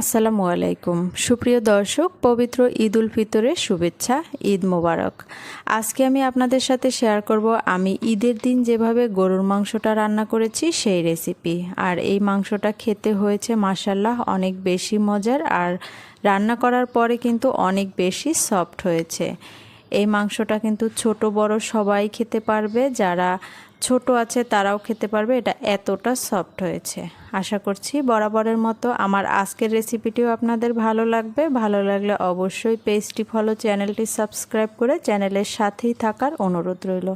আসসালামু আলাইকুম। সুপ্রিয় দর্শক, পবিত্র ঈদ উল ফিতরের শুভেচ্ছা, ঈদ মোবারক। আজকে আমি আপনাদের সাথে শেয়ার করব, আমি ঈদের দিন যেভাবে গরুর মাংসটা রান্না করেছি, সেই রেসিপি। আর এই মাংসটা খেতে হয়েছে মাসাল্লাহ অনেক বেশি মজার, আর রান্না করার পরে কিন্তু অনেক বেশি সফট হয়েছে। এই মাংসটা কিন্তু ছোট, বড় সবাই খেতে পারবে। যারা ছোট আছে তারাও খেতে পারবে। এটা এতটা সফট হয়েছে। আশা করছি বরাবরের মতো আমার আজকের রেসিপিটিও আপনাদের ভালো লাগবে। ভালো লাগলে অবশ্যই পেজটি ফলো চ্যানেলটি সাবস্ক্রাইব করে চ্যানেলের সাথেই থাকার অনুরোধ রইল।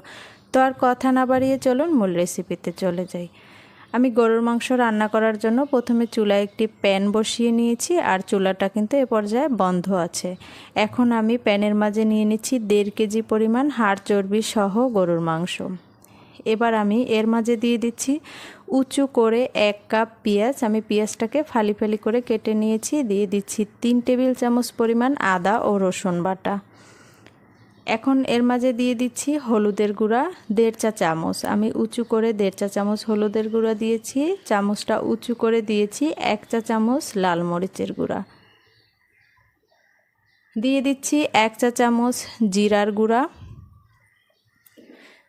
তো আর কথা না বাড়িয়ে চলুন মূল রেসিপিতে চলে যাই। আমি গরুর মাংস রান্না করার জন্য প্রথমে চুলায় একটি প্যান বসিয়ে নিয়েছি আর চুলাটা কিন্তু এ পর্যায়ে বন্ধ আছে। এখন আমি প্যানের মাঝে নিয়ে নিচ্ছি দেড় কেজি পরিমাণ হাড় চর্বি সহ গরুর মাংস। এবার আমি এর মাঝে দিয়ে দিচ্ছি উঁচু করে এক কাপ পেঁয়াজ। আমি পেঁয়াজটাকে ফালি ফালি করে কেটে নিয়েছি। দিয়ে দিচ্ছি তিন টেবিল চামচ পরিমাণ আদা ও রসুন বাটা। এখন এর মাঝে দিয়ে দিচ্ছি হলুদের গুঁড়া, দেড় চা চামচ। আমি উঁচু করে দেড় চা চামচ হলুদের গুঁড়া দিয়েছি, চামচটা উঁচু করে দিয়েছি এক চা চামচ লাল মরিচের গুঁড়া। দিয়ে দিচ্ছি এক চা চামচ জিরার গুঁড়া।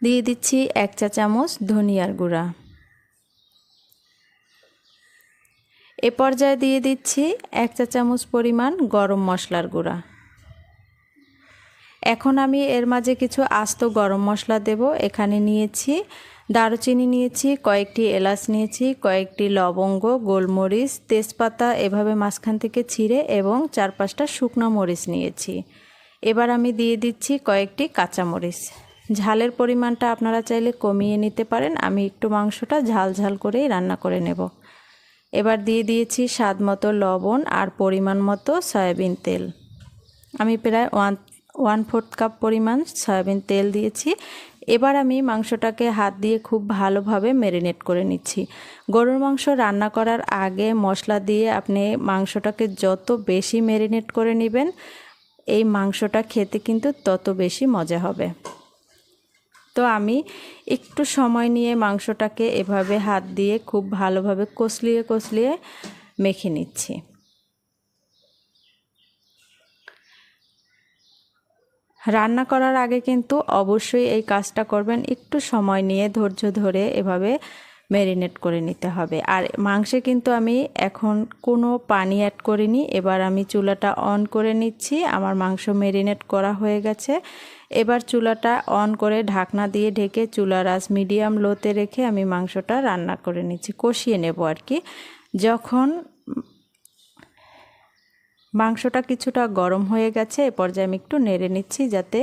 দিয়ে দিচ্ছি এক চা চামচ ধনিয়ার গুঁড়া। এ পর্যায়ে দিয়ে দিচ্ছি এক চা চামচ পরিমাণ গরম মশলার গুঁড়া। এখন আমি এর মাঝে কিছু আস্ত গরম মশলা দেব। এখানে নিয়েছি দারুচিনি নিয়েছি, কয়েকটি এলাচ নিয়েছি, কয়েকটি লবঙ্গ, গোলমরিচ, তেজপাতা, এভাবে মাঝখান থেকে ছিঁড়ে এবং চার পাঁচটা শুকনো মরিচ নিয়েছি। এবার আমি দিয়ে দিচ্ছি কয়েকটি কাঁচামরিচ ঝালের পরিমাণটা আপনারা চাইলে কমিয়ে নিতে পারেন, আমি একটু মাংসটা ঝাল ঝাল করেই রান্না করে নেব। এবার দিয়ে দিয়েছি স্বাদ মতো লবণ আর পরিমাণ মতো সয়াবিন তেল। আমি প্রায় ওয়ান ওয়ান ফোর্থ কাপ পরিমাণ সয়াবিন তেল দিয়েছি। এবার আমি মাংসটাকে হাত দিয়ে খুব ভালোভাবে ম্যারিনেট করে নিচ্ছি। গরুর মাংস রান্না করার আগে মশলা দিয়ে আপনি মাংসটাকে যত বেশি ম্যারিনেট করে নেবেন, এই মাংসটা খেতে কিন্তু তত বেশি মজা হবে। তো আমি একটু সময় নিয়ে মাংসটাকে এভাবে হাত দিয়ে খুব ভালোভাবে কষলিয়ে কষলিয়ে মেখে নিচ্ছি। রান্না করার আগে কিন্তু অবশ্যই এই কাজটা করবেন। একটু সময় নিয়ে ধৈর্য ধরে এভাবে ম্যারিনেট করে নিতে হবে। আর মাংসে কিন্তু আমি এখন কোনো পানি অ্যাড করিনি। এবার আমি চুলাটা অন করে নিচ্ছি। আমার মাংস ম্যারিনেট করা হয়ে গেছে। এবার চুলাটা অন করে ঢাকনা দিয়ে ঢেকে চুলার আজ মিডিয়াম লোতে রেখে আমি মাংসটা রান্না করে নিচ্ছি। কষিয়ে নেব আর কি। যখন মাংসটা কিছুটা গরম হয়ে গেছে, এ পর্যায়ে আমি একটু নেড়ে নিচ্ছি যাতে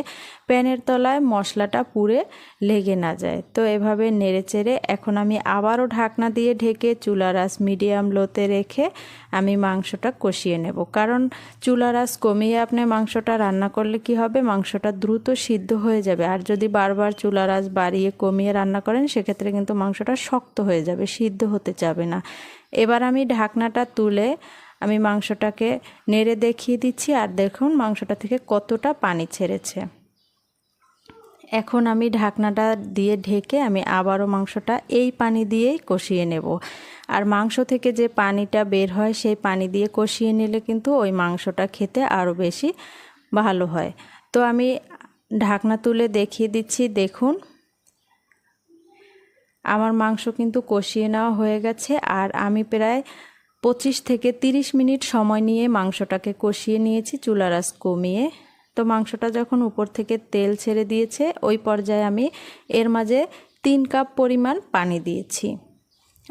প্যানের তলায় মশলাটা পুড়ে লেগে না যায়। তো এভাবে নেড়ে চেড়ে এখন আমি আবারও ঢাকনা দিয়ে ঢেকে চুলার আঁচ মিডিয়াম লোতে রেখে আমি মাংসটা কষিয়ে নেব। কারণ চুলার আঁচ কমিয়ে আপনি মাংসটা রান্না করলে কি হবে? মাংসটা দ্রুত সিদ্ধ হয়ে যাবে। আর যদি বারবার চুলার আঁচ বাড়িয়ে কমিয়ে রান্না করেন, সেক্ষেত্রে কিন্তু মাংসটা শক্ত হয়ে যাবে, সিদ্ধ হতে যাবে না। এবার আমি ঢাকনাটা তুলে আমি মাংসটাকে নেড়ে দেখিয়ে দিচ্ছি আর দেখুন মাংসটা থেকে কতটা পানি ছেড়েছে। এখন আমি ঢাকনাটা দিয়ে ঢেকে আমি আবারও মাংসটা এই পানি দিয়েই কষিয়ে নেব। আর মাংস থেকে যে পানিটা বের হয় সেই পানি দিয়ে কষিয়ে নিলে কিন্তু ওই মাংসটা খেতে আরও বেশি ভালো হয়। তো আমি ঢাকনা তুলে দেখিয়ে দিচ্ছি, দেখুন। আমার মাংস কিন্তু কষিয়ে নেওয়া হয়ে গেছে আর আমি প্রায় পঁচিশ থেকে তিরিশ মিনিট সময় নিয়ে মাংসটাকে কষিয়ে নিয়েছি, চুলার আঁচ কমিয়ে। তো মাংসটা যখন উপর থেকে তেল ছেড়ে দিয়েছে, ওই পর্যায়ে আমি এর মাঝে তিন কাপ পরিমাণ পানি দিয়েছি।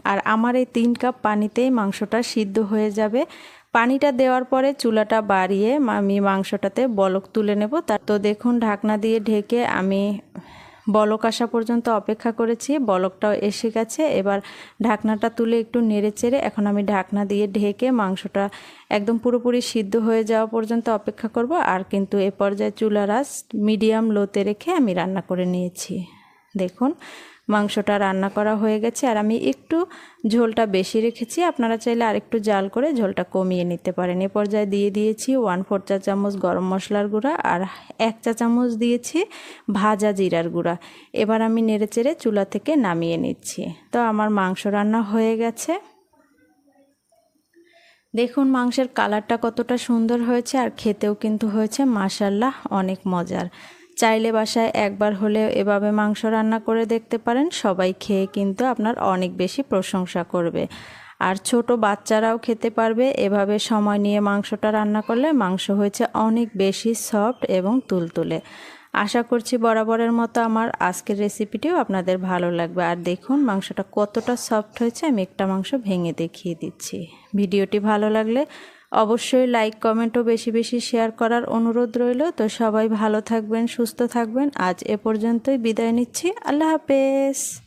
আর আমার এই তিন কাপ পানিতেই মাংসটা সিদ্ধ হয়ে যাবে। পানিটা দেওয়ার পরে চুলাটা বাড়িয়ে আমি মাংসটাতে বলক তুলে নেব। তার তো দেখুন, ঢাকনা দিয়ে ঢেকে আমি বলক আসা পর্যন্ত অপেক্ষা করেছি। বলকটাও এসে গেছে। এবার ঢাকনাটা তুলে একটু নেড়ে চেড়ে এখন আমি ঢাকনা দিয়ে ঢেকে মাংসটা একদম পুরোপুরি সিদ্ধ হয়ে যাওয়া পর্যন্ত অপেক্ষা করব। আর কিন্তু এ পর্যায়ে চুলা রাস মিডিয়াম লোতে রেখে আমি রান্না করে নিয়েছি। দেখুন, মাংসটা রান্না করা হয়ে গেছে। আর আমি একটু ঝোলটা বেশি রেখেছি। আপনারা চাইলে আরেকটু জাল করে ঝোলটা কমিয়ে নিতে পারেন। এ পর্যায়ে দিয়ে দিয়েছি ওয়ান ফোর চা চামচ গরম মশলার গুঁড়া আর এক চা চামচ দিয়েছি ভাজা জিরার গুঁড়া। এবার আমি নেড়ে চেড়ে চুলা থেকে নামিয়ে নিচ্ছি। তো আমার মাংস রান্না হয়ে গেছে। দেখুন, মাংসের কালারটা কতটা সুন্দর হয়েছে আর খেতেও কিন্তু হয়েছে মাসাল্লাহ অনেক মজার। চাইলে বাসায় একবার হলেও এভাবে মাংস রান্না করে দেখতে পারেন, সবাই খেয়ে কিন্তু আপনার অনেক বেশি প্রশংসা করবে। আর ছোট বাচ্চারাও খেতে পারবে, এভাবে সময় নিয়ে মাংসটা রান্না করলে মাংস হয়েছে অনেক বেশি সফট এবং তুলতুলে। আশা করছি বরাবরের মতো আমার আজকের রেসিপিটিও আপনাদের ভালো লাগবে। আর দেখুন মাংসটা কতটা সফট হয়েছে, আমি একটা মাংস ভেঙে দেখিয়ে দিচ্ছি। ভিডিওটি ভালো লাগলে অবশ্যই লাইক কমেন্টও বেশি বেশি শেয়ার করার অনুরোধ রইল। তো সবাই ভালো থাকবেন, সুস্থ থাকবেন। আজ এ পর্যন্তই বিদায় নিচ্ছি। আল্লাহ হাফেজ।